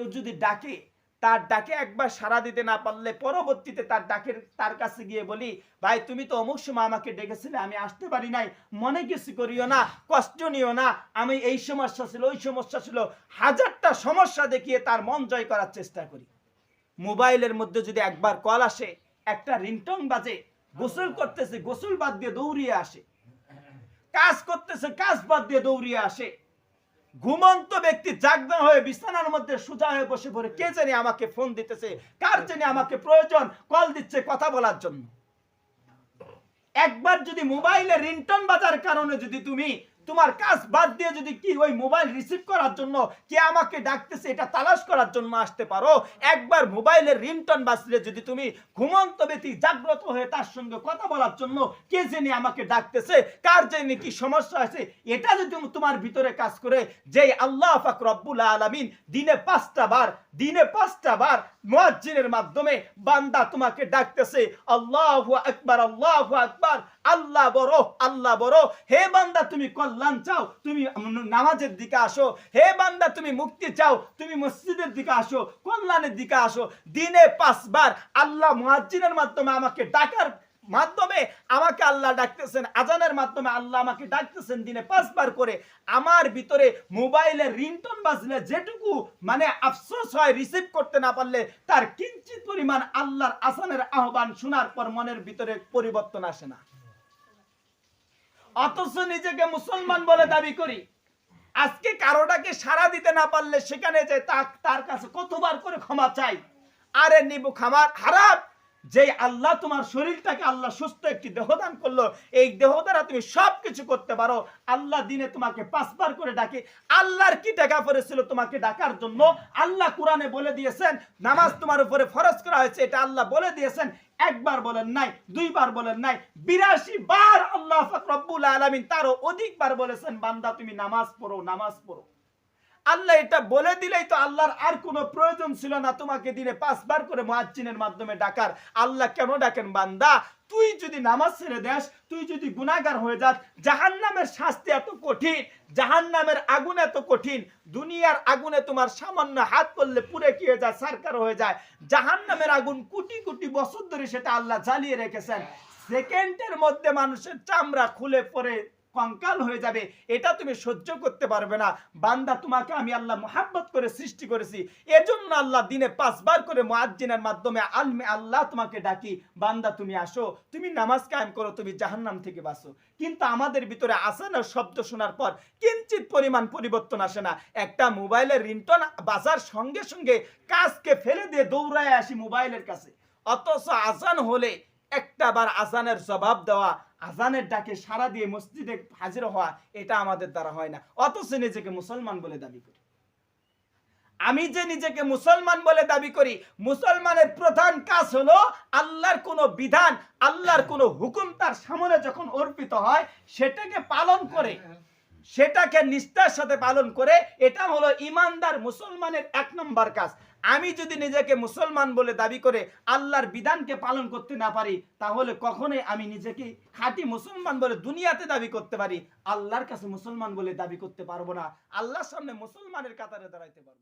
কেউ যদি ডাকে, তার ডাকে একবার সাড়া দিতে না পারলে পরবর্তীতে তার ডাকের, তার কাছে গিয়ে বলি, ভাই, তুমি তো অমুক সময় আমাকে ডেকেছিলে, আমি আসতে পারি নাই। মনে কিছু করিও না, কষ্ট নিও না। আমি এই সমস্যা ছিল, ওই সমস্যা ছিল। হাজারটা সমস্যা দেখিয়ে তার মন জয় করার চেষ্টা করি। মোবাইলের মধ্যে যদি একবার কল আসে, একটা রিংটং বাজে, গোসল করতেছে, গোসল বাদ দিয়ে দৌড়িয়ে আসে। কাজ করতেছে, কাজ বাদ দিয়ে দৌড়িয়ে আসে। ঘুমন্ত ব্যক্তি জাগনা হয়ে বিছানার মধ্যে সোজা হয়ে বসে পড়ে। কে জানি আমাকে ফোন দিতেছে? কার জানি আমাকে প্রয়োজন? কল দিচ্ছে কথা বলার জন্য। একবার যদি মোবাইলে রিংটন বাজার কারণে যদি তুমি তোমার কাজ বাদ দিয়ে যদি কি ওই মোবাইল রিসিভ করার জন্য কে আমাকে ডাকতেছে, এটা তালাশ করার জন্য আসতে পারো। একবার মোবাইলের রিংটন বাজলে যদি তুমি ঘুমন্ত ব্যক্তি জাগ্রত হয়ে তার সঙ্গে কথা বলার জন্য কে জেনে আমাকে ডাকতেছে, কার জেনে কি সমস্যা আছে, এটা যদি তোমার ভিতরে কাজ করে, যে আল্লাহ ফাক রব্বুল আলামিন দিনে পাঁচটা বার, দিনে পাঁচটা বার মুয়াজ্জিনের মাধ্যমে বান্দা তোমাকে ডাকতেছে, আল্লাহু আকবার আল্লাহু আকবার, আল্লাহ বড় আল্লাহ বড়, হে বান্দা তুমি কল্যাণ চাও, তুমি নামাজের দিকে আসো। হে বান্দা, তুমি মুক্তি চাও, তুমি মসজিদের দিকে আসো, কল্যাণের দিকে আসো। দিনে পাঁচবার আল্লাহ মুয়াজ্জিনের মাধ্যমে আমাকে ডাকার মাধ্যমে আমাকে আল্লাহ ডাকতেছেন, আজানের মাধ্যমে আল্লাহ আমাকে ডাকতেছেন দিনে পাঁচবার করে। আমার ভিতরে মোবাইলে রিংটন বাজলে যেটুকু মানে আফসোস হয় রিসিভ করতে না পারলে, তার কিঞ্চিত পরিমাণ আল্লাহর আসানের আহ্বান শোনার পর মনের ভিতরে পরিবর্তন আসে না। অথচ নিজেকে মুসলমান বলে দাবি করি। আজকে কারোটাকে সারা দিতে না পারলে সেখানে যে তার কাছে কতবার করে ক্ষমা চাই। আরে নিবু খামার খারাপ যে আল্লাহ তোমার শরীরটাকে আল্লাহ সুস্থ একটি দেহ দান করল, এই দেহ দ্বারা তুমি সব কিছু করতে পারো। আল্লাহ দিনে তোমাকে পাঁচবার করে ডাকে। আল্লাহর কি টাকা পড়েছিল তোমাকে ডাকার জন্য? আল্লাহ কোরআনে বলে দিয়েছেন, নামাজ তোমার উপরে ফরজ করা হয়েছে, এটা আল্লাহ বলে দিয়েছেন। একবার বলেন নাই, দুইবার বলেন নাই, বিরাশি বার আল্লাহ রব্বুল আলামিন তারও অধিকবার বলেছেন, বান্দা তুমি নামাজ পড়ো নামাজ পড়ো। আল্লাহ এটা বলে দিলেই তো আল্লাহর আর কোনো প্রয়োজন ছিল না তোমাকে দিনে পাঁচবার করে মুয়াজ্জিনের মাধ্যমে ডাকার। আল্লাহ কেন ডাকেন বান্দা? তুই যদি নামাজ ছেড়ে দেস, তুই যদি গুনাহগার হয়ে যাস, জাহান্নামের শাস্তি এত কঠিন, জাহান্নামের আগুন এত কঠিন, দুনিয়ার আগুনে তোমার সামান্য হাত করলে পুড়ে কি হয়ে যায়? সারকার হয়ে যায়। জাহান্নামের আগুন কোটি কোটি বছর ধরে সেটা আল্লাহ জ্বালিয়ে রেখেছেন। সেকেন্ডের মধ্যে মানুষের চামড়া খুলে পড়ে কঙ্কাল হয়ে যাবে, এটা তুমি সহ্য করতে পারবে না। বান্দা, তোমাকে আমি আল্লাহ মোহাব্বত করে সৃষ্টি করেছি। এজন্য আল্লাহ দিনে পাঁচবার করে মুয়াজ্জিনের মাধ্যমে আলমে আল্লাহ তোমাকে ডাকি, বান্দা, তুমি আসো, তুমি নামাজ কায়েম করো, তুমি জাহান্নাম থেকে বাঁচো। কিন্তু আমাদের ভিতরে আসানোর শব্দ শোনার পর, কিঞ্চিত পরিমাণ পরিবর্তন আসে না। একটা মোবাইলের রিংটন বাজার সঙ্গে সঙ্গে কাজকে ফেলে দিয়ে দৌড়ায় আসি মোবাইলের কাছে। অথচ আজান হলে একটা বার আজানের জবাব দেওয়া আজানের ডাকে সারা দিয়ে মসজিদে হাজির হওয়া এটা আমাদের দ্বারা হয় না। অথচ নিজেকে মুসলমান বলে দাবি করি। আমি যে নিজেকে মুসলমান বলে দাবি করি, মুসলমানের প্রধান কাজ হলো আল্লাহর কোনো বিধান, আল্লাহর কোনো হুকুম তার সামনে যখন অর্পিত হয়, সেটাকে পালন করে, সেটাকে নিষ্ঠার সাথে পালন করে, এটা হলো ইমানদার মুসলমানের এক নম্বর কাজ। আমি যদি নিজেকে মুসলমান বলে দাবি করে আল্লাহর বিধানকে পালন করতে না পারি, তাহলে কখনোই আমি নিজেকে খাঁটি মুসলমান বলে দুনিয়াতে দাবি করতে পারি। আল্লাহর কাছে মুসলমান বলে দাবি করতে পারব না। আল্লাহর সামনে মুসলমানের কাতারে দাঁড়াইতে পারব।